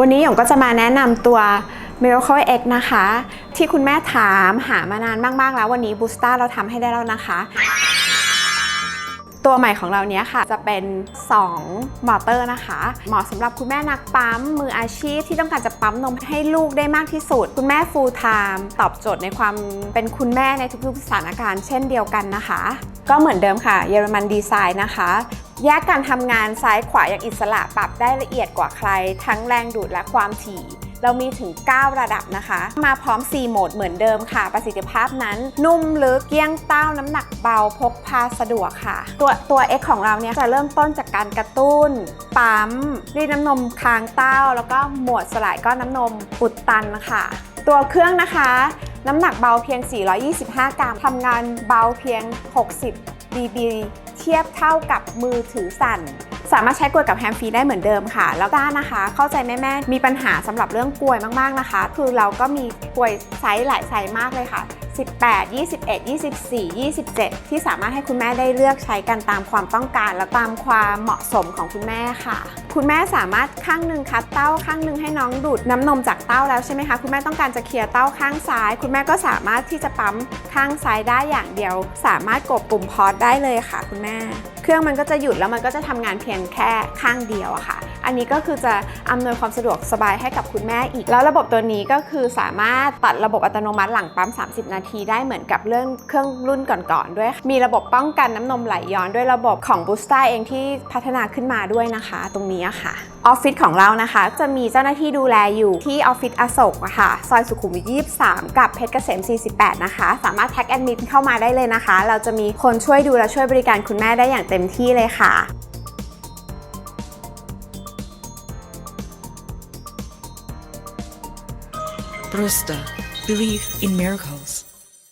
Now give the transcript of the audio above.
วันนี้หยงก็จะมาแนะนำตัว Miracle X นะคะ ที่คุณแม่ถามหามานานมาก ๆ แล้ววันนี้บูสต้าเราทำให้ได้แล้วนะคะ ตัวใหม่ของเราเนี้ยค่ะ จะเป็น 2 มอเตอร์นะคะ เหมาะสำหรับคุณแม่นักปั๊ม มืออาชีพที่ต้องการจะปั๊มนมให้ลูกได้มากที่สุด คุณแม่ full time ตอบโจทย์ในความเป็นคุณแม่ในทุกๆสถานการณ์เช่นเดียวกันนะคะ ก็เหมือนเดิมค่ะ เยอรมันดีไซน์นะคะแยกการทำงานซ้ายขวาอย่างอิสระปรับได้ละเอียดกว่าใคร ทั้งแรงดูดและความถี่ เรามีถึง 9 ระดับนะคะ มาพร้อม 4 โหมดเหมือนเดิมค่ะ ประสิทธิภาพนั้น นุ่มลึกเกี้ยงเต้าน้ำหนักเบาพกพาสะดวกค่ะ ตัวตัว X ของเราเนี่ยจะเริ่มต้นจากการกระตุ้น ปั๊มรีดน้ำนมค้างเต้า แล้วก็หมวดสลายก้อนน้ำนมอุดตันค่ะ ตัวเครื่องนะคะน้ำหนักเบาเพียง 425 กรัม ทำงานเบาเพียง 60 dB เทียบเท่ากับมือถือสั่น สามารถใช้กลวยกับแฮมฟรีได้เหมือนเดิมค่ะ แล้วด้านนะคะ เข้าใจแม่ๆมีปัญหาสำหรับเรื่องกลวยมาก ๆนะคะ คือเราก็มีกลวยไซส์หลายไซส์มากเลยค่ะ 18 21 24 27 ที่สามารถให้คุณแม่ได้เลือกใช้กันตามความต้องการและตามความเหมาะสมของคุณแม่ค่ะ คุณแม่สามารถข้างหนึ่งคัดเต้าข้างหนึ่งให้น้องดูดน้ำนมจากเต้าแล้วใช่ไหมคะคุณแม่ต้องการจะเคลียร์เต้าข้างซ้าย คุณแม่ก็สามารถที่จะปั๊มข้างซ้ายได้อย่างเดียว สามารถกดปุ่มพอสได้เลยค่ะ คุณแม่ เครื่องมันก็จะหยุดแล้วมันก็จะทำงานเพียงแค่ข้างเดียวอะค่ะ อันนี้ก็คือจะอำนวยความสะดวกสบายให้กับคุณแม่อีก แล้วระบบตัวนี้ก็คือสามารถตัดระบบอัตโนมัติหลังปั๊ม 30 นาทีได้เหมือนกับเรื่องเครื่องรุ่นก่อนๆด้วย มีระบบป้องกันน้ำนมไหลย้อนด้วยระบบของ b o o s t a เองที่พัฒนาขึ้นมาด้วยนะคะ ตรงนี้ค่ะออฟฟิศของเรานะคะ จะมีเจ้าหน้าที่ดูแลอยู่ที่ออฟฟิศอโศกค่ะซอยสุขุมวิท23 กับเพชรเกษม 48 นะคะ สามารถแท็กแอดมินเข้ามาได้เลยนะคะ เราจะมีคนช่วยดูและช่วยบริการคุณแม่ได้อย่างเต็มที่เลยค่ะ Brusta. Believe in miracles.